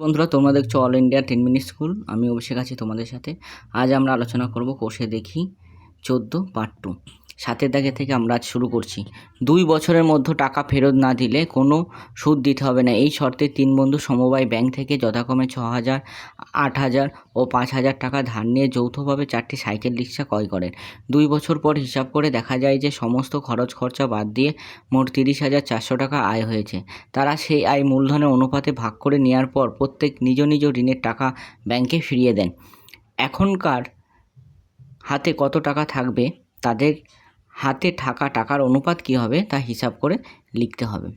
বন্ধুরা, তোমরা দেখছ all India ten minute school. আমি অভিষেক আছি তোমাদের সাথে। আজ আমরা আলোচনা করব কোষে দেখি চোদ্দ পার্ট টু সাতের দাগে থেকে আমরা আজ শুরু করছি। দুই বছরের মধ্যে টাকা ফেরত না দিলে কোনো সুদ দিতে হবে না। এই শর্তে তিন বন্ধু সমবায় ব্যাংক থেকে যথাক্রমে ছ হাজার, আট হাজার ও পাঁচ হাজার টাকা ধার নিয়ে যৌথভাবে চারটি সাইকেল রিক্সা ক্রয় করেন। দুই বছর পর হিসাব করে দেখা যায় যে সমস্ত খরচ খরচা বাদ দিয়ে মোট তিরিশ হাজার চারশো টাকা আয় হয়েছে। তারা সেই আয় মূলধনের অনুপাতে ভাগ করে নেওয়ার পর প্রত্যেক নিজ নিজ ঋণের টাকা ব্যাংকে ফিরিয়ে দেন। এখনকার হাতে কত টাকা থাকবে তাদের হাতে থাকা টাকার অনুপাত কী হবে তা হিসাব করে লিখতে হবে।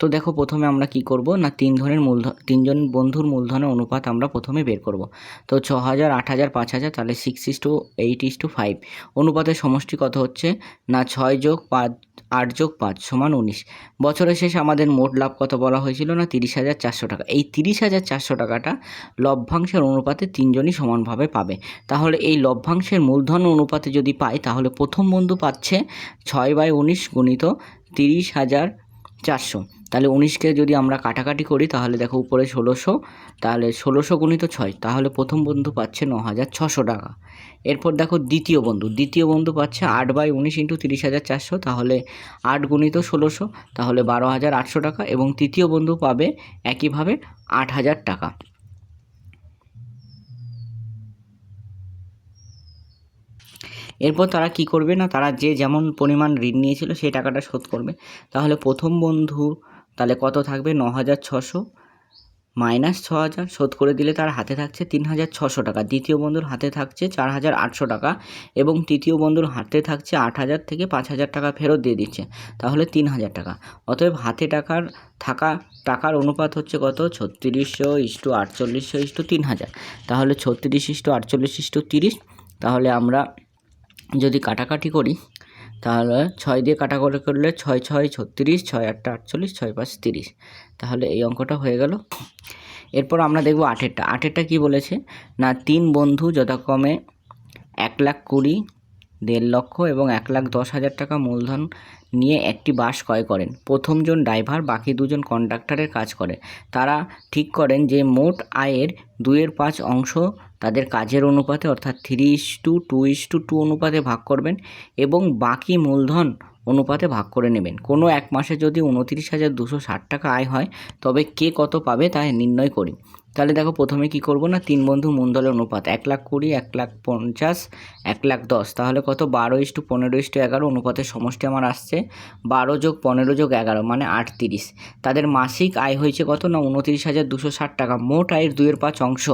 তো দেখো প্রথমে আমরা কি করব? না, তিন ধরনের মূলধন তিনজন বন্ধুর মূলধনের অনুপাত আমরা প্রথমে বের করব। তো ছ হাজার আট হাজার পাঁচ হাজার তাহলে six is to eight is to five অনুপাতের সমষ্টি কত হচ্ছে? না, ছয় যোগ পাঁচ আট যোগ পাঁচ সমান উনিশ। বছরের শেষে আমাদের মোট লাভ কত বলা হয়েছিল না? তিরিশ হাজার চারশো টাকা। এই তিরিশ হাজার চারশো টাকাটা লভ্যাংশের অনুপাতে তিনজনই সমানভাবে পাবে। তাহলে এই লভ্যাংশের মূলধন অনুপাতে যদি পাই, তাহলে প্রথম বন্ধু পাচ্ছে ছয় বাই উনিশ গুণিত তিরিশ হাজার চারশো। তাহলে উনিশকে যদি আমরা কাটাকাটি করি, তাহলে দেখো উপরে ষোলোশো, তাহলে ষোলোশো গুণিত ছয়, তাহলে প্রথম বন্ধু পাচ্ছে ন হাজার ছশো টাকা। এরপর দেখো দ্বিতীয় বন্ধু দ্বিতীয় বন্ধু পাচ্ছে আট বাই উনিশ ইন্টু তিরিশ হাজার চারশো, তাহলে আট গুণিত ষোলোশো, তাহলে বারো হাজার আটশো টাকা এবং তৃতীয় বন্ধু পাবে একইভাবে আট হাজার টাকা। এরপর তারা কি করবে না, তারা যে যেমন পরিমাণ ঋণ নিয়েছিল, সেই টাকাটা শোধ করবে। তাহলে প্রথম বন্ধু তাহলে কত থাকবে? ন হাজার ছশো মাইনাস ছ হাজার শোধ করে দিলে তার হাতে থাকছে তিন হাজার ছশো টাকা। দ্বিতীয় বন্ধুর হাতে থাকছে চার হাজার আটশো টাকা এবং তৃতীয় বন্ধুর হাতে থাকছে আট হাজার থেকে পাঁচ হাজার টাকা ফেরত দিয়ে দিচ্ছে। তাহলে তিন হাজার টাকা। অতএব হাতে টাকার, থাকা, টাকার অনুপাত হচ্ছে কত? ছত্রিশশো ইস্টু আটচল্লিশশো ইস্টু তিন হাজার তাহলে ছত্রিশ ইস্টু আটচল্লিশ ইস্টু তিরিশ। তাহলে আমরা যদি কাটাকাটি করি তাহলে ছয় দিয়ে কাটাকাটি করলে ছয় ছয়, ছত্রিশ, ছয়, আটটা, আটচল্লিশ, ছয়, পাঁচ, তিরিশ। তাহলে এই অঙ্কটা হয়ে গেল। এরপর আমরা দেখব আঠেরটা আঠেরটা কি বলেছে? না, তিন বন্ধু যথাক্রমে এক লাখ কুড়ি, দেড় লক্ষ এবং এক লাখ দশ হাজার টাকা মূলধন নিয়ে একটি বাস ক্রয় করেন। প্রথমজন ড্রাইভার, বাকি দুজন কন্ডাক্টরের কাজ করে। তারা ঠিক করেন যে, মোট আয়ের দুইয়ের পাঁচ অংশ তাদের কাজের অনুপাতে, অর্থাৎ three is to two is to two অনুপাতে ভাগ করবেন এবং বাকি মূলধন অনুপাতে ভাগ করে নেবেন। কোনো এক মাসে যদি উনতিরিশ হাজার দুশো ষাট টাকা আয় হয়, তবে কে কত পাবে তা নির্ণয় করি। তাহলে দেখো, প্রথমে কি করব না, তিন বন্ধু মূলধনের অনুপাত, এক লাখ কুড়ি, এক লাখ পঞ্চাশ, এক লাখ দশ। তাহলে কত? বারো ইস্টু পনেরো ইস্টু এগারো। অনুপাতের সমষ্টি আমার আসছে, বারো যোগ পনেরো যোগ এগারো মানে আটত্রিশ। তাদের মাসিক আয় হয়েছে কত না উনতিরিশ হাজার দুশো ষাট টাকা, মোট আয়ের দুইয়ের পাঁচ অংশ।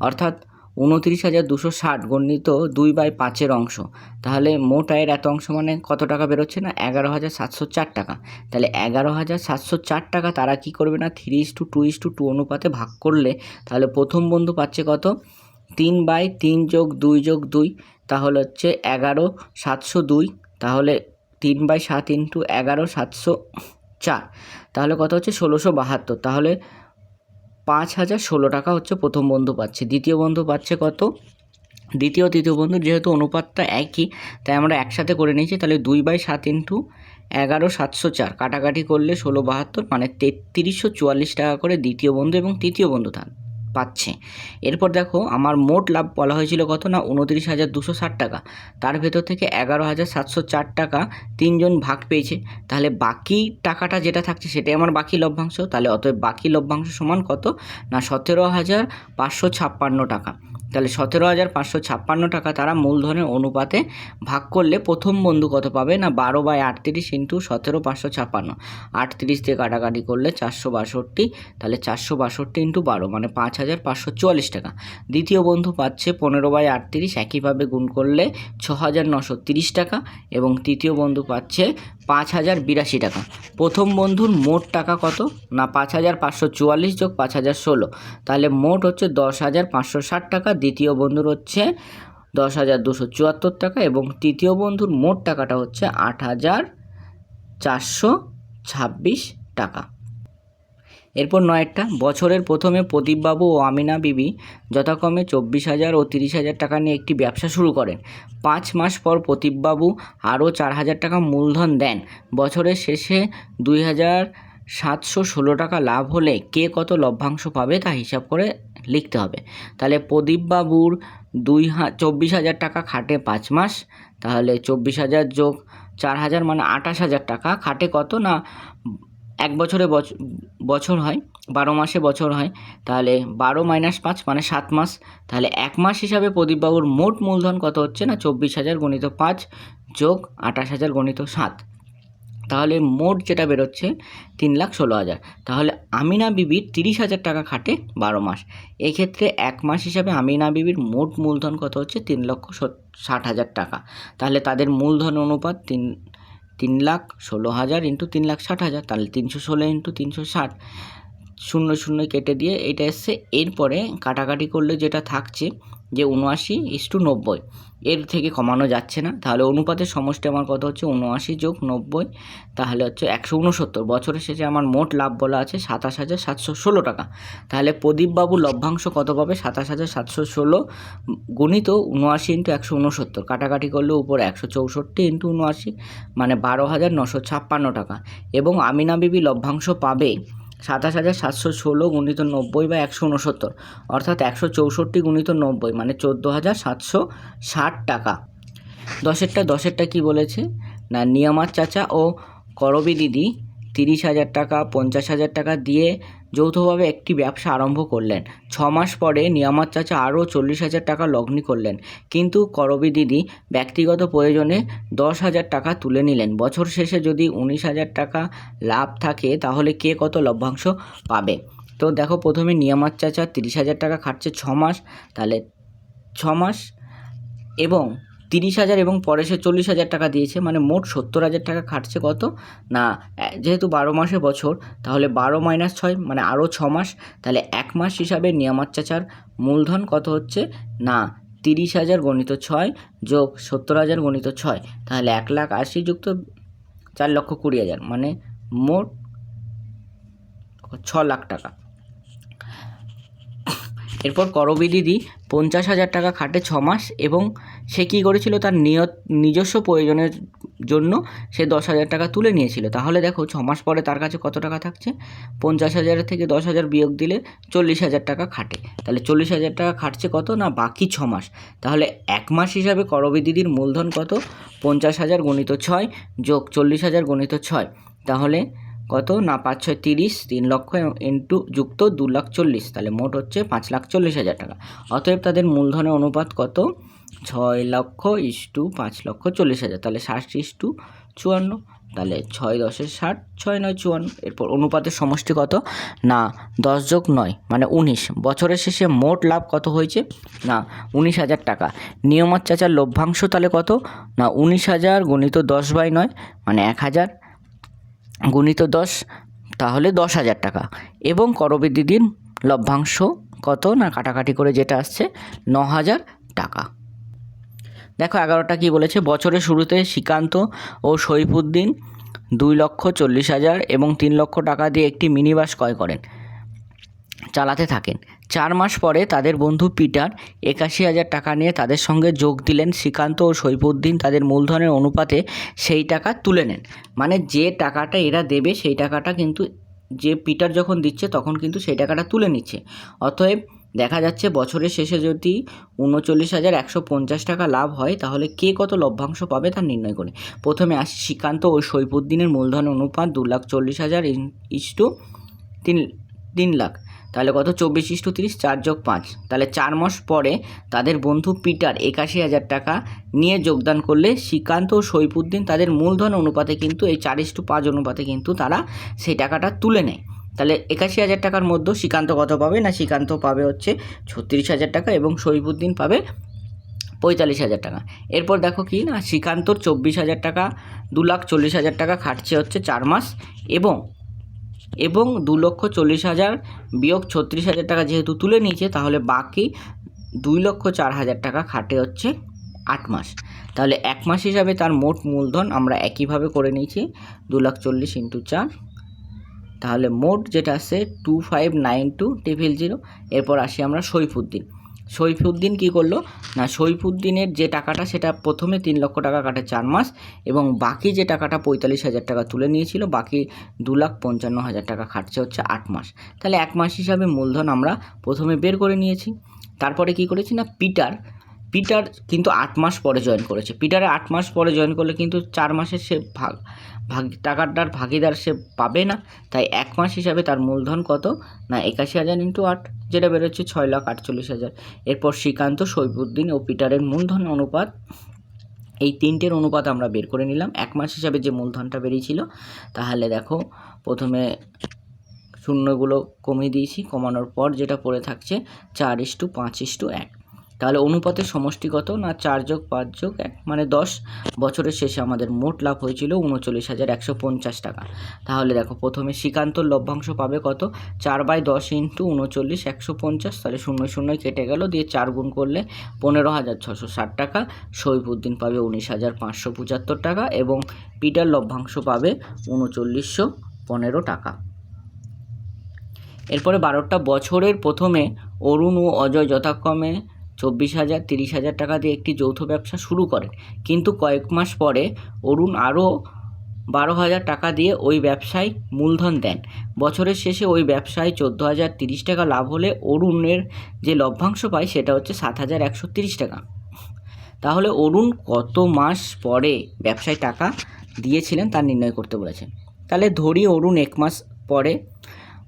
অর্থাৎ উনতিরিশ হাজার দুশো ষাট গণিত দুই বাই পাঁচের অংশ। তাহলে মোট আয়ের এত অংশ মানে কত টাকা বেরোচ্ছে না? এগারো হাজার সাতশো চার টাকা। তাহলে এগারো হাজার সাতশো চার টাকা তারা কি করবে না? Three is to two is to two অনুপাতে ভাগ করলে তাহলে প্রথম বন্ধু পাচ্ছে কত? তিন বাই তিন যোগ দুই যোগ দুই, তাহলে হচ্ছে এগারো সাতশো দুই। তাহলে তিন বাই সাত ইন্টু এগারো সাতশো চার। তাহলে কত হচ্ছে? ষোলোশো বাহাত্তর। তাহলে পাঁচ হাজার ষোলো টাকা হচ্ছে প্রথম বন্ধু পাচ্ছে। দ্বিতীয় বন্ধু পাচ্ছে কত? দ্বিতীয় তৃতীয় বন্ধু যেহেতু অনুপাতটা একই, তাই আমরা একসাথে করে নিয়েছি, তাহলে দুই বাই সাত ইন্টু এগারো সাতশো চার। কাটাকাটি করলে ষোলো বাহাত্তর মানে তেত্রিশশো চুয়াল্লিশ টাকা করে দ্বিতীয় বন্ধু এবং তৃতীয় বন্ধু থান পাচ্ছে। এরপর দেখো, আমার মোট লাভ বলা হয়েছিল কত না? উনত্রিশ হাজার দুশো ষাট টাকা। তার ভেতর থেকে এগারো হাজার সাতশো চার টাকা তিনজন ভাগ পেয়েছে। তাহলে বাকি টাকাটা যেটা থাকছে সেটাই আমার বাকি লভ্যাংশ। তাহলে অতএব বাকি লভ্যাংশ সমান কত? না, সতেরো হাজার পাঁচশো ছাপ্পান্ন টাকা। তাহলে সতেরো হাজার পাঁচশো ছাপ্পান্ন টাকা তারা মূলধনের অনুপাতে ভাগ করলে প্রথম বন্ধু কত পাবে? না, বারো বাই আটত্রিশ ইন্টু সতেরো পাঁচশো ছাপ্পান্ন। আটত্রিশ দিয়ে কাটাকাটি করলে চারশো বাষট্টি, তাহলে চারশো বাষট্টি ইন্টু বারো মানে পাঁচ হাজার পাঁচশো চুয়াল্লিশ টাকা। দ্বিতীয় বন্ধু পাচ্ছে পনেরো বাই আটত্রিশ, একইভাবে গুণ করলে ছ হাজার নশো তিরিশ টাকা, এবং তৃতীয় বন্ধু পাচ্ছে পাঁচ হাজার বিরাশি টাকা। প্রথম বন্ধুর মোট টাকা কত? না, পাঁচ হাজার পাঁচশো চুয়াল্লিশ যোগ পাঁচ হাজার ষোলো। তাহলে মোট হচ্ছে দশ হাজার পাঁচশো ষাট টাকা। দ্বিতীয় বন্ধুর হচ্ছে দশ হাজার দুশো চুয়াত্তর টাকা এবং তৃতীয় বন্ধুর মোট টাকাটা হচ্ছে আট হাজার চারশো ছাব্বিশ টাকা। এরপর নয়েরটা, বছরের প্রথমে প্রদীপবাবু ও আমিনা বিবি যথাক্রমে চব্বিশ হাজার ও তিরিশ হাজার টাকা নিয়ে একটি ব্যবসা শুরু করেন। পাঁচ মাস পর প্রদীপবাবু আরও চার হাজার টাকা মূলধন দেন। বছরের শেষে দুই হাজার সাতশো ষোলো টাকা লাভ হলে কে কত লভ্যাংশ পাবে তা হিসাব করে লিখতে হবে। তাহলে প্রদীপবাবুর দুই হা, চব্বিশ হাজার টাকা খাটে পাঁচ মাস, তাহলে চব্বিশ হাজার যোগ চার হাজার মানে আঠাশ হাজার টাকা। খাটে কত না এক বছরে বছ- বছর হয়, বারো মাসে বছর হয়, তাহলে বারো মাইনাস পাঁচ মানে সাত মাস, তাহলে এক মাস হিসাবে প্রদীপবাবুর মোট মূলধন কত হচ্ছে না? চব্বিশ হাজার গণিত পাঁচ যোগ আঠাশ হাজার গণিত সাত। তাহলে মোট যেটা বেরোচ্ছে তিন লাখ ষোলো হাজার। তাহলে আমিনা বিবির তিরিশ হাজার টাকা খাটে বারো মাস। এক্ষেত্রে এক মাস হিসাবে আমিনা বিবির মোট মূলধন কত হচ্ছে? তিন লক্ষ ষাট হাজার টাকা। তাহলে তাদের মূলধন অনুপাত তিন তিন লাখ ষোলো হাজার ইন্টু তিন লাখ ষাট হাজার, তাহলে তিনশো ষোলো ইন্টু তিনশো ষাট। শূন্য শূন্য কেটে দিয়ে এটা এসছে। এরপরে কাটাকাটি করলে যেটা থাকছে যে উনআশি ইস টু নব্বই। এর থেকে কমানো যাচ্ছে না। তাহলে অনুপাতের সমষ্টি আমার কত হচ্ছে? উনআশি যোগ নব্বই, তাহলে হচ্ছে একশো উনসত্তর বছরের শেষে আমার মোট লাভ বলা আছে সাতাশ হাজার সাতশো ষোলো টাকা। তাহলে প্রদীপবাবু লভ্যাংশ কত পাবে? সাতাশ হাজার সাতশো ষোলো গুণিত উনআশি ইন্টু একশো উনসত্তর কাটাকাটি করলে উপরে একশো চৌষট্টি ইন্টু উনআশি মানে বারো হাজার নশো ছাপ্পান্ন টাকা। এবং আমিনা বিবি লভ্যাংশ পাবে সাতাশ হাজার সাতশো ষোলো গুণিত নব্বই বা একশো উনসত্তর, অর্থাৎ একশো চৌষট্টি গুণিত নব্বই মানে চোদ্দ হাজার সাতশো ষাট টাকা। দশেরটা দশেরটা কি বলেছে? না নিয়ামার চাচা ও করবি দিদি তিরিশ হাজার টাকা, পঞ্চাশ হাজার টাকা দিয়ে যৌথভাবে একটি ব্যবসা আরম্ভ করলেন। ছ মাস পরে নিয়ামত চাচা আরও চল্লিশ হাজার টাকা লগ্নি করলেন। কিন্তু করবি দিদি ব্যক্তিগত প্রয়োজনে দশ হাজার টাকা তুলে নিলেন। বছর শেষে যদি উনিশ হাজার টাকা লাভ থাকে, তাহলে কে কত লভ্যাংশ পাবে? তো দেখো, প্রথমে নিয়ামত চাচা তিরিশ হাজার টাকা খাটছে ছ মাস, তাহলে ছ মাস এবং তিরিশ হাজার এবং পরে সে চল্লিশ হাজার টাকা দিয়েছে মানে মোট সত্তর হাজার টাকা খাটছে কত? না যেহেতু বারো মাসে বছর, তাহলে বারো মাইনাস ছয় মানে আরও ছ মাস, তাহলে এক মাস হিসাবে নিয়ামত চাচার মূলধন কত হচ্ছে? না, তিরিশ হাজার গণিত ছয় যোগ সত্তর হাজার গণিত ছয়, তাহলে এক লাখ আশি যুক্ত চার লক্ষ কুড়ি হাজার মানে মোট ছ লাখ টাকা। এরপর করবি দিদি পঞ্চাশ হাজার টাকা খাটে ছ মাস এবং সে কী করেছিল? তার নিয়ত, নিজস্ব প্রয়োজনের জন্য সে দশ হাজার টাকা তুলে নিয়েছিল। তাহলে দেখো, ছ মাস পরে তার কাছে কত টাকা থাকছে? পঞ্চাশ হাজারের থেকে দশ হাজার বিয়োগ দিলে চল্লিশ হাজার টাকা খাটে। তাহলে চল্লিশ হাজার টাকা খাটছে কত না বাকি ছ মাস? তাহলে এক মাস হিসাবে করবি দিদির মূলধন কত? পঞ্চাশ হাজার গণিত ছয় যোগ চল্লিশ হাজার গণিত ছয়। তাহলে কত? না, পাঁচ ছয় তিরিশ, তিন লক্ষ ইন্টু যুক্ত দু লাখ চল্লিশ। তাহলে মোট হচ্ছে পাঁচ লাখ চল্লিশ হাজার টাকা। অতএব তাদের মূলধনের অনুপাত কত? ছয় লক্ষ ইস্টু পাঁচ লক্ষ চল্লিশ হাজার। তাহলে ষাট ইস্টু চুয়ান্ন। তাহলে ছয় দশের ষাট, ছয় নয় চুয়ান্ন। এরপর অনুপাতের সমষ্টি কত? না, দশ যোগ নয় মানে উনিশ। বছরের শেষে মোট লাভ কত হয়েছে? না, উনিশ হাজার টাকা। নিয়মাত চাচার লভ্যাংশ তাহলে কত? না, উনিশ হাজার গণিত দশ বাই নয় মানে এক হাজার। গুণিত দশ, তাহলে দশ হাজার টাকা। এবং করবি দিদির লভ্যাংশ কত না কাটাকাটি করে যেটা আসছে, ন হাজার টাকা। দেখো এগারোটা কি বলেছে? বছরের শুরুতে শ্রীকান্ত ও সৈফুদ্দিন দুই লক্ষ চল্লিশ হাজার এবং তিন লক্ষ টাকা দিয়ে একটি মিনি বাস ক্রয় করেন। চালাতে থাকেন। চার মাস পরে তাদের বন্ধু পিটার একাশি হাজার টাকা নিয়ে তাদের সঙ্গে যোগ দিলেন শ্রীকান্ত ও সৈফুদ্দিন। তাদের মূলধনের অনুপাতে সেই টাকা তুলে নেন। মানে যে টাকাটা এরা দেবে, সেই টাকাটা কিন্তু যে পিটার যখন দিচ্ছে, তখন কিন্তু সেই টাকাটা তুলে নিচ্ছে। অতএব দেখা যাচ্ছে বছরের শেষে যদি উনচল্লিশ হাজার একশো পঞ্চাশ টাকা লাভ হয়, তাহলে কে কত লভ্যাংশ পাবে তা নির্ণয় করে। প্রথমে আসি শ্রীকান্ত ও সৈফুদ্দিনের মূলধনের অনুপাত দু লাখ চল্লিশ হাজার ইস্টু তিন তিন লাখ। তাহলে কত? চব্বিশ ইস্টু তিরিশ, চার যোগ পাঁচ। তাহলে চার মাস পরে তাদের বন্ধু পিটার একাশি হাজার টাকা নিয়ে যোগদান করলে শ্রীকান্ত ও সৈফুদ্দিন তাদের মূলধন অনুপাতে কিন্তু, এই চার ইস্টু পাঁচ অনুপাতে কিন্তু তারা সেই টাকাটা তুলে নেয়। তাহলে একাশি হাজার টাকার মধ্যে শ্রীকান্ত কত পাবে? না, শ্রীকান্ত পাবে হচ্ছে ছত্রিশ হাজার টাকা এবং সৈফুদ্দিন পাবে পঁয়তাল্লিশ হাজার টাকা। এরপর দেখো কি? না, শ্রীকান্তর চব্বিশ হাজার টাকা, দু লাখ চল্লিশ হাজার টাকা খাটছে হচ্ছে চার মাস এবং এবং দু লক্ষ চল্লিশ হাজার বিয়োগ ছত্রিশ হাজার টাকা যেহেতু তুলে নিয়েছে, তাহলে বাকি দুই লক্ষ চার হাজার টাকা খাটে হচ্ছে আট মাস। তাহলে এক মাস হিসাবে তার মোট মূলধন আমরা একইভাবে করে নিয়েছি, দু লাখ চল্লিশ ইন্টু চার। তাহলে মোট যেটা আছে, two five nine two table zero এরপর আসি আমরা সৈফুদ্দিন। সৈফুদ্দিন কী করল? না, সৈফুদ্দিনের যে টাকাটা, সেটা প্রথমে তিন লক্ষ টাকা কাটে চার মাস এবং বাকি যে টাকাটা পঁয়তাল্লিশ হাজার টাকা তুলে নিয়েছিল, বাকি দু লাখ পঞ্চান্ন হাজার টাকা খাটছে হচ্ছে আট মাস। তাহলে এক মাস হিসাবে মূলধন আমরা প্রথমে বের করে নিয়েছি। তারপরে কি করেছি? না, পিটার পিটার কিন্তু আট মাস পরে জয়েন করেছে। পিটারে আট মাস পরে জয়েন করলে কিন্তু চার মাসের সে ভাগ। ভাগ, টাকাটার ভাগিদার সে পাবে না। তাই এক মাস হিসাবে তার মূলধন কত? না, একাশি হাজার ইন্টু আট, যেটা বেরোচ্ছে ছয় লাখ আটচল্লিশ হাজার। এরপর শ্রীকান্ত সৈবুদ্দিন ও পিটারের মূলধন অনুপাত, এই তিনটের অনুপাত আমরা বের করে নিলাম। এক মাস হিসাবে যে মূলধনটা বেরিয়েছিল, তাহলে দেখো, প্রথমে শূন্যগুলো কমিয়ে দিয়েছি। কমানোর পর যেটা পড়ে থাকছে, চার ইস্টু পাঁচ ইস্টু এক। তাহলে অনুপাতের সমষ্টিগত না চার যোগ পাঁচ যোগ এক? মানে দশ। বছরের শেষে আমাদের মোট লাভ হয়েছিল উনচল্লিশ হাজার একশো পঞ্চাশ টাকা। তাহলে দেখো, প্রথমে শ্রীকান্তর লভ্যাংশ পাবে কত? চার বাই দশ ইন্টু উনচল্লিশ একশো পঞ্চাশ, তাহলে শূন্য শূন্য কেটে গেল, দিয়ে চার গুণ করলে পনেরো হাজার ছশো ষাট টাকা। সৈফুদ্দিন পাবে উনিশ হাজার পাঁচশো পঁচাত্তর টাকা এবং পিটার লভ্যাংশ পাবে উনচল্লিশশো পনেরো টাকা। এরপরে বারোটা বছরের প্রথমে অরুণ ও অজয় যথাক্রমে চব্বিশ হাজার, তিরিশ হাজার টাকা দিয়ে একটি যৌথ ব্যবসা শুরু করেন কিন্তু কয়েক মাস পরে অরুণ আরও বারো হাজার টাকা দিয়ে ওই ব্যবসায় মূলধন দেন। বছরের শেষে ওই ব্যবসায় চোদ্দ হাজার, তিরিশ টাকা লাভ হলে অরুণের যে লভ্যাংশ পায় সেটা হচ্ছে সাত হাজার একশো তিরিশ টাকা। তাহলে অরুণ কত মাস পরে ব্যবসায় টাকা দিয়েছিলেন তা নির্ণয় করতে বলেছেন। তাহলে ধরি অরুণ এক মাস পরে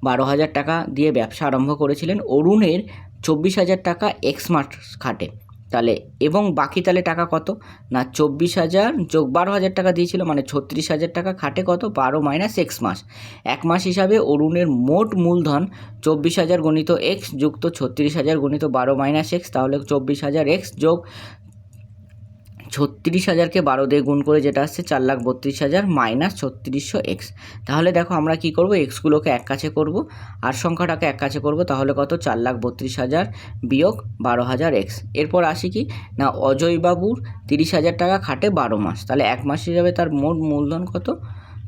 বারো হাজার টাকা দিয়ে ব্যবসা আরম্ভ করেছিলেন। অরুণের চব্বিশ হাজার টাকা এক্স মাস খাটে। তাহলে এবং বাকি তাহলে টাকা কত? না, চব্বিশ হাজার যোগ বারো হাজার টাকা দিয়েছিল মানে ছত্রিশ হাজার টাকা খাটে কত? বারো মাইনাস এক্স মাস। এক মাস হিসাবে অরুণের মোট মূলধন চব্বিশ হাজার গণিত এক্স যুক্ত ছত্রিশ হাজার গণিত বারো মাইনাস এক্স তাহলে চব্বিশ হাজার এক্স যোগ ছত্রিশ হাজারকে বারো দিয়ে গুণ করে যেটা আসছে চার লাখ বত্রিশ হাজার মাইনাস ছত্রিশশো এক্স। তাহলে দেখো আমরা কি করব? এক্সগুলোকে এক কাছে করব। আর সংখ্যাটাকে এক কাছে করব, তাহলে কত? চার লাখ বত্রিশ হাজার বিয়োগ বারো হাজার এক্স। এরপর আসি কি? না, অজয়বাবুর তিরিশ হাজার টাকা খাটে বারো মাস। তাহলে এক মাস হিসাবে তার মোট মূলধন কত?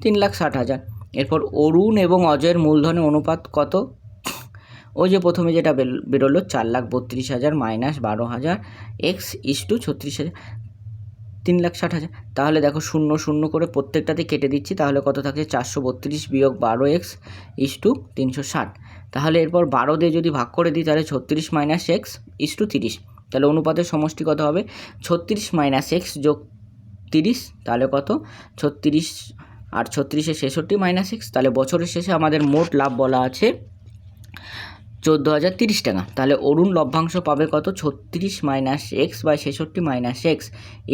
তিন লাখ ষাট হাজার এরপর অরুণ এবং অজয়ের মূলধনের অনুপাত কত? ওই যে প্রথমে যেটা বেরোলো, চার লাখ বত্রিশ হাজার মাইনাস বারো হাজার এক্স ইস টু ছত্রিশ হাজার তিন লাখ ষাট হাজার। তাহলে দেখো শূন্য শূন্য করে প্রত্যেকটাতে কেটে দিচ্ছি, তাহলে কত থাকছে চারশো বত্রিশ বিয়োগ বারো এক্স ইস টু তিনশো ষাট। তাহলে এরপর বারো দিয়ে যদি ভাগ করে দিই, তাহলে ছত্রিশ মাইনাস এক্স ইস টু তিরিশ। তাহলে অনুপাতের সমষ্টি কত হবে? ছত্রিশ মাইনাস এক্স যোগ তিরিশ, তাহলে কত? ছত্রিশ আর ছত্রিশে ছেষট্টি মাইনাস এক্স, তাহলে বছরের শেষে আমাদের মোট লাভ বলা আছে চোদ্দ হাজার তিরিশ টাকা। তাহলে অরুণ লভ্যাংশ পাবে কত? ছত্রিশ মাইনাস এক্স বাই ছেষট্টি মাইনাস এক্স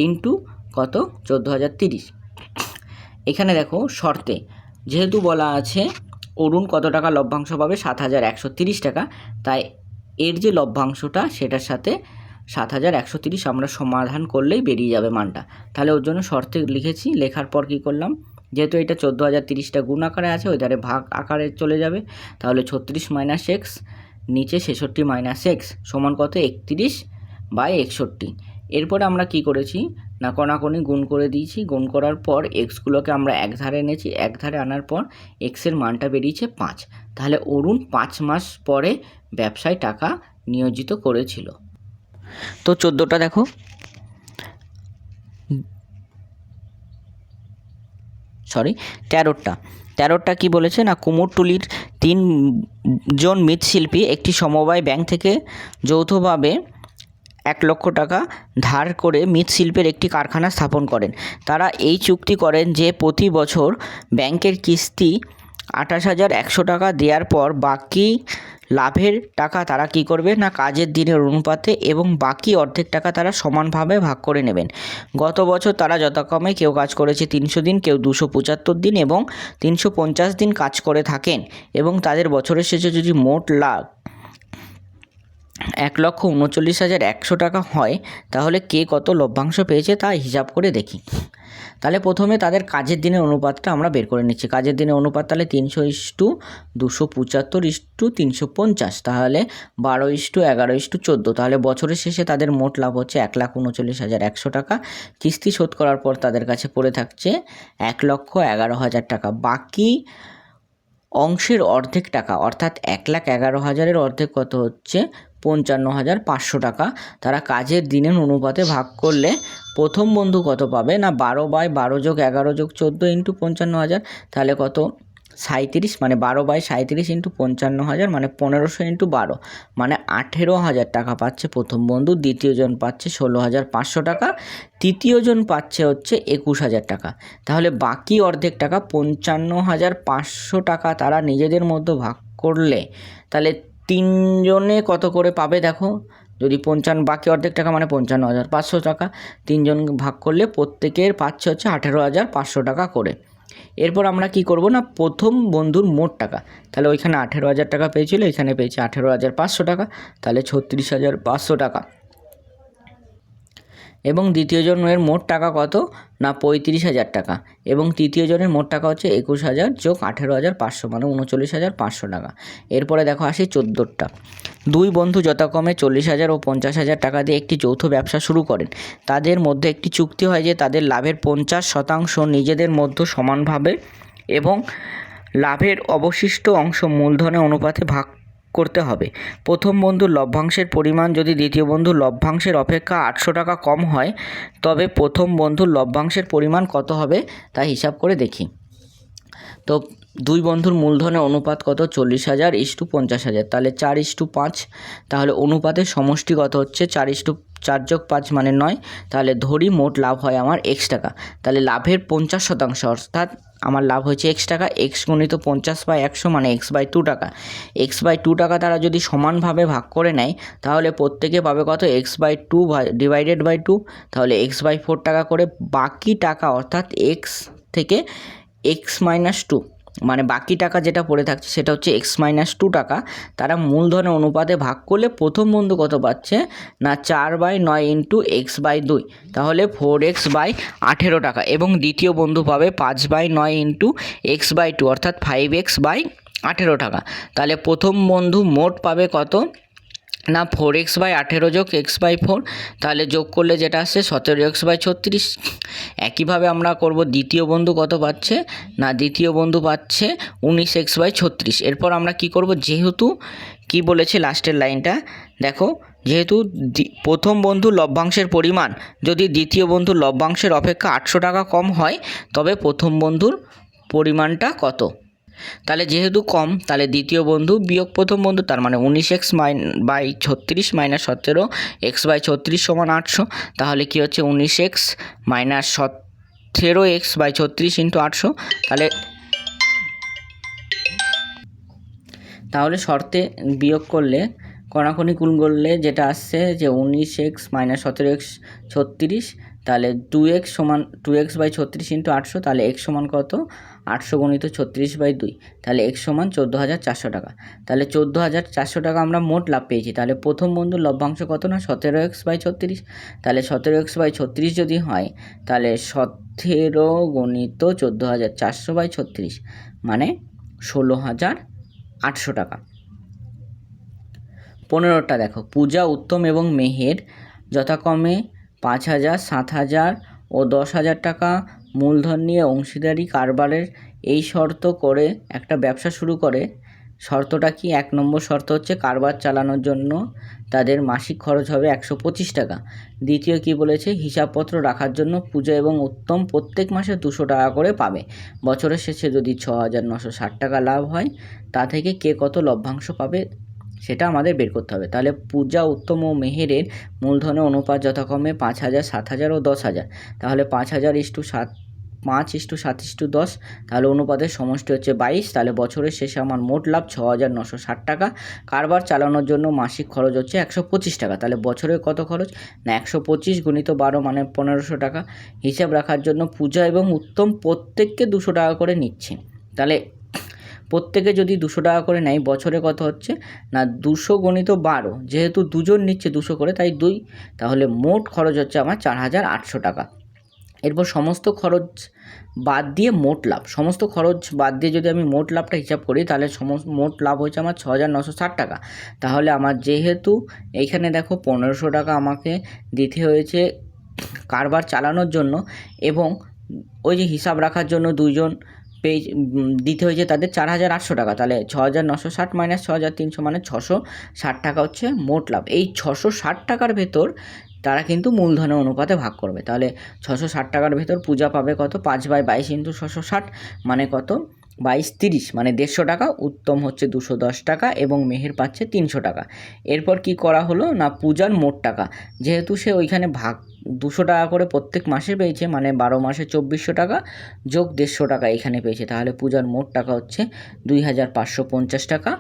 ইন্টু কত? চোদ্দ হাজার তিরিশ। এখানে দেখো শর্তে, যেহেতু বলা আছে অরুণ কত টাকা লভ্যাংশ পাবে? সাত হাজার একশো তিরিশ টাকা। তাই এর যে লভ্যাংশটা, সেটার সাথে সাত হাজার একশো তিরিশ আমরা সমাধান করলেই বেরিয়ে যাবে মানটা। তাহলে ওর জন্য শর্তে লিখেছি, লেখার পর কী করলাম? যেহেতু এটা চোদ্দ হাজার তিরিশটা গুণ আকারে আছে, ওই ধারে ভাগ আকারে চলে যাবে। তাহলে ছত্রিশ মাইনাস এক্স নিচে ছেষট্টি মাইনাস এক্স সমান কত? একত্রিশ বাই একষট্টি। এরপরে আমরা কি করেছি? না কণাকণি গুণ করে দিয়েছি। গুণ করার পর এক্সগুলোকে আমরা এক ধারে এনেছি। এক ধারে আনার পর এক্সের মানটা বেরিয়েছে পাঁচ। তাহলে অরুণ পাঁচ মাস পরে ব্যবসায় টাকা নিয়োজিত করেছিল। তো চোদ্দোটা দেখো। সরি তেরোটা তেরোটা কি বলেছে না, কুমোরটুলির তিনজন মৃৎশিল্পী একটি সমবায় ব্যাংক থেকে যৌথভাবে এক লক্ষ টাকা ধার করে মৃৎশিল্পের একটি কারখানা স্থাপন করেন। তারা এই চুক্তি করেন যে প্রতি বছর ব্যাংকের কিস্তি আঠাশ হাজার একশো টাকা দেওয়ার পর বাকি লাভের টাকা তারা কি করবে? না, কাজের দিনের অনুপাতে এবং বাকি অর্ধেক টাকা তারা সমানভাবে ভাগ করে নেবেন। গত বছর তারা যথাক্রমে কেউ কাজ করেছে তিনশো দিন, কেউ দুশো পঁচাত্তর দিন এবং তিনশো পঞ্চাশ দিন কাজ করে থাকেন এবং তাদের বছরের শেষে যদি মোট লাভ এক লক্ষ উনচল্লিশ হাজার একশো টাকা হয়, তাহলে কে কত লভ্যাংশ পেয়েছে তা হিসাব করে দেখি। তাহলে প্রথমে তাদের কাজের দিনের অনুপাতটা আমরা বের করে নিচ্ছি। কাজের দিনের অনুপাত তাহলে তিনশো ইস্টু দুশো পঁচাত্তর ইস্টু তিনশো পঞ্চাশ, তাহলে বারো ইস্টু এগারো ইস্টু চোদ্দ। তাহলে বছরের শেষে তাদের মোট লাভ হচ্ছে এক লাখ উনচল্লিশ হাজার একশো টাকা। কিস্তি শোধ করার পর তাদের কাছে পড়ে থাকছে এক লক্ষ এগারো হাজার টাকা। বাকি অংশের অর্ধেক টাকা, অর্থাৎ এক লাখ এগারো হাজারের অর্ধেক কত হচ্ছে? পঞ্চান্ন হাজার পাঁচশো টাকা। তারা কাজের দিনের অনুপাতে ভাগ করলে প্রথম বন্ধু কত পাবে? না, বারো বাই বারো যোগ এগারো যোগ চোদ্দ ইন্টু পঞ্চান্ন হাজার, তাহলে কত? সাঁইত্রিশ মানে বারো বাই সাঁইত্রিশ ইন্টু পঞ্চান্ন হাজার মানে পনেরোশো ইন্টু বারো মানে আঠেরো হাজার টাকা পাচ্ছে প্রথম বন্ধু দ্বিতীয়জন পাচ্ছে ষোলো হাজার পাঁচশো টাকা তৃতীয়জন পাচ্ছে হচ্ছে একুশ হাজার টাকা। তাহলে বাকি অর্ধেক টাকা পঞ্চান্ন হাজার পাঁচশো টাকা তারা নিজেদের মধ্যে ভাগ করলে, তাহলে তিনজনে কত করে পাবে দেখো? যদি পঞ্চান্ন, বাকি অর্ধেক টাকা মানে পঞ্চান্ন হাজার পাঁচশো টাকা। তিনজন ভাগ করলে প্রত্যেকের পাচ্ছে হচ্ছে আঠেরো হাজার পাঁচশো টাকা করে। এরপর আমরা কি করব না? প্রথম বন্ধুর মোট টাকা। তাহলে ওইখানে আঠেরো হাজার টাকা পেয়েছিল, এখানে পেয়েছে আঠেরো হাজার পাঁচশো টাকা। তাহলে ছত্রিশ হাজার পাঁচশো টাকা। এবং দ্বিতীয় জনের মোট টাকা কত? না, পঁয়ত্রিশ হাজার টাকা। এবং তৃতীয় জনের মোট টাকা হচ্ছে একুশ হাজার যোগ আঠেরো হাজার পাঁচশো মানে উনচল্লিশ হাজার পাঁচশো টাকা। এরপরে দেখো আসি চোদ্দোরটা। দুই বন্ধু যথাক্রমে চল্লিশ হাজার ও পঞ্চাশ হাজার টাকা দিয়ে একটি যৌথ ব্যবসা শুরু করেন। তাদের মধ্যে একটি চুক্তি হয় যে তাদের লাভের পঞ্চাশ শতাংশ নিজেদের মধ্যে সমানভাবে এবং লাভের অবশিষ্ট অংশ মূলধনে অনুপাতে ভাগ করতে হবে। প্রথম বন্ধুর লভ্যাংশের পরিমাণ যদি দ্বিতীয় বন্ধুর লভ্যাংশের অপেক্ষা আটশো টাকা কম হয়, তবে প্রথম বন্ধুর লভ্যাংশের পরিমাণ কত হবে তা হিসাব করে দেখি। তো দুই বন্ধুর মূলধনের অনুপাত কত? চল্লিশ হাজার ইস টু পঞ্চাশ হাজার। তাহলে চার ইস টু পাঁচ। তাহলে অনুপাতের সমষ্টি কত হচ্ছে? চার ইস্টু চার যোগ পাঁচ মানে নয়। তাহলে ধরি মোট লাভ হয় আমার এক্স টাকা। তাহলে লাভের পঞ্চাশ শতাংশ অর্থাৎ আমার লাভ হয়েছে এক্স টাকা এক্স গণিত পঞ্চাশ বাই একশো মানে এক্স বাই টু টাকা। এক্স বাই টু টাকা তারা যদি সমানভাবে ভাগ করে নেয়, তাহলে প্রত্যেকে পাবে কত? X by two divided by two তাহলে এক্স বাই ফোর টাকা করে বাকি টাকা অর্থাৎ এক্স থেকে এক্স মাইনাস টু মানে বাকি টাকা যেটা পড়ে থাকছে সেটা হচ্ছে এক্স মাইনাস টু টাকা। তারা মূলধনের অনুপাতে ভাগ করলে প্রথম বন্ধু কত পাচ্ছে? না, চার বাই নয় ইন্টু এক্স বাই দুই। তাহলে ফোর এক্স বাই আঠেরো টাকা এবং দ্বিতীয় বন্ধু পাবে পাঁচ বাই নয় ইন্টু এক্স বাই টু, অর্থাৎ ফাইভ এক্স বাই আঠেরো টাকা। তাহলে প্রথম বন্ধু মোট পাবে কত? না ফোর এক্স বাই আঠেরো যোগ এক্স বাই ফোর তাহলে যোগ করলে যেটা আসছে সতেরো এক্স বাই ছত্রিশ। একইভাবে আমরা করব দ্বিতীয় বন্ধু কত পাচ্ছে? না, দ্বিতীয় বন্ধু পাচ্ছে উনিশ এক্স বাই ছত্রিশ। এরপর আমরা কি করব? যেহেতু কি বলেছে লাস্টের লাইনটা? দেখো, যেহেতু প্রথম বন্ধু লভ্যাংশের পরিমাণ, যদি দ্বিতীয় বন্ধুর লভ্যাংশের অপেক্ষা আটশো টাকা কম হয়, তবে প্রথম বন্ধুর পরিমাণটা কত? তাহলে যেহেতু কম, তাহলে দ্বিতীয় বন্ধু, বিয়োগ প্রথম বন্ধু, তার মানে উনিশ এক্স মাইন, বাই ছত্রিশ মাইনাস সতেরো, এক্স বাই ছত্রিশ সমান আটশো, তাহলে কী হচ্ছে উনিশ এক্স মাইনাস সতেরো এক্স বাই ছত্রিশ ইন্টু আটশো, তাহলে তাহলে শর্তে বিয়োগ করলে কণাকণি গুণ করলে যেটা আসছে যে উনিশ এক্স মাইনাস সতেরো এক্স ছত্রিশ, তাহলে টু এক্স সমান টু এক্স বাই ছত্রিশ ইন্টু আটশো, তাহলে এক্স সমান কত? আটশো গণিত ছত্রিশ বাই দুই, তাহলে এক্স সমান চোদ্দ হাজার চারশো টাকা। তাহলে চোদ্দ হাজার চারশো টাকা আমরা মোট লাভ পেয়েছি। তাহলে প্রথম বন্ধুর লভ্যাংশ কত না? সতেরো এক্স বাই ছত্রিশ। তাহলে সতেরো এক্স বাই ছত্রিশ যদি হয়, তাহলে সতেরো গণিত চোদ্দ হাজার চারশো বাই ছত্রিশ মানে ষোলো হাজার আটশো টাকা। পনেরোটা দেখো, পূজা, উত্তম এবং মেহের যথাক্রমে পাঁচ হাজার, সাত হাজার ও দশ হাজার টাকা মূলধন নিয়ে অংশীদারি কারবারের এই শর্ত করে একটা ব্যবসা শুরু করে, শর্তটা কি? এক নম্বর শর্ত হচ্ছে কারবার চালানোর জন্য তাদের মাসিক খরচ হবে একশো পঁচিশ টাকা। দ্বিতীয় কি বলেছে? হিসাবপত্র রাখার জন্য পূজা এবং উত্তম প্রত্যেক মাসে দুশো টাকা করে পাবে। বছরের শেষে যদি ছ হাজার নশো ষাট টাকা লাভ হয়, তা থেকে কে কত লভ্যাংশ পাবে? সেটা আমাদের বের করতে হবে। তাহলে পূজা, উত্তম ও মেহেরের মূলধনের অনুপাত যথাক্রমে পাঁচ হাজার, সাত হাজার ও দশ হাজার। তাহলে পাঁচ হাজার ইস্টু সাত, পাঁচ ইস্টু সাত ইস্টু দশ, তাহলে অনুপাতের সমষ্টি হচ্ছে বাইশ। তাহলে বছরের শেষে আমার মোট লাভ ছ হাজার নশো ষাট টাকা। কারবার চালানোর জন্য মাসিক খরচ হচ্ছে একশো পঁচিশ টাকা। তাহলে বছরে কত খরচ? না, একশো পঁচিশ গুণিত বারো মানে পনেরোশো টাকা। হিসাব রাখার জন্য পূজা এবং উত্তম প্রত্যেককে দুশো টাকা করে নিচ্ছে। তাহলে প্রত্যেকে যদি দুশো টাকা করে নেয়, বছরে কত হচ্ছে? না, দুশো গণিত বারো। যেহেতু দুজন নিচ্ছে দুশো করে, তাই দুই। তাহলে মোট খরচ হচ্ছে আমার চার হাজার আটশো টাকা। এরপর সমস্ত খরচ বাদ দিয়ে মোট লাভ। সমস্ত খরচ বাদ দিয়ে যদি আমি মোট লাভটা হিসাব করি, তাহলে সমস্ত, মোট লাভ হয়েছে আমার ছ হাজার নশো ষাট টাকা। তাহলে আমার যেহেতু এইখানে দেখো পনেরোশো টাকা আমাকে দিতে হয়েছে কারবার চালানোর জন্য এবং ওই যে হিসাব রাখার জন্য দুইজন উম, দিতে হয়েছে তাদের চার হাজার আটশো টাকা। তাহলে ছ হাজার নশো ষাট মাইনাস ছ হাজার তিনশো মানে ছশো ষাট টাকা হচ্ছে মোট লাভ। এই ছশো ষাট টাকার ভেতর তারা কিন্তু মূলধনের অনুপাতে ভাগ করবে। তাহলে ছশো ষাট টাকার ভেতর পূজা পাবে কত? পাঁচ বাই বাইশ ইন্টু ছশো ষাট মানে কত? বাইশ তিরিশ মানে দেড়শো টাকা উত্তম হচ্ছে দুশো দশ টাকা এবং মেহের পাচ্ছে তিনশো টাকা। এরপর কি করা হলো? না পূজার মোট টাকা। যেহেতু সে ওইখানে ভাগ দুশো টাকা করে প্রত্যেক মাসে পেয়েছে মানে বারো মাসে চব্বিশশো টাকা যোগ দেড়শো টাকা এখানে পেয়েছে। তাহলে পূজার মোট টাকা হচ্ছে দুই হাজার পাঁচশো পঞ্চাশ টাকা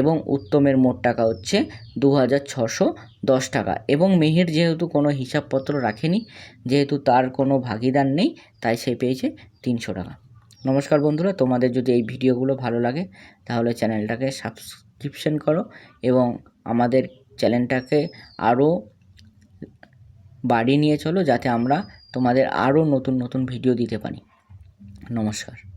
এবং উত্তমের মোট টাকা হচ্ছে দু হাজার ছশো দশ টাকা। এবং মেহের যেহেতু কোনো হিসাবপত্র রাখেনি, যেহেতু তার কোনো ভাগিদার নেই, তাই সে পেয়েছে তিনশো টাকা। নমস্কার বন্ধুরা, তোমাদের যদি এই ভিডিওগুলো ভালো লাগে, তাহলে চ্যানেলটাকে সাবস্ক্রিপশন করো এবং আমাদের চ্যানেলটাকে আরও বাড়িয়ে নিয়ে চলো যাতে আমরা তোমাদের আরও নতুন নতুন ভিডিও দিতে পারি। নমস্কার।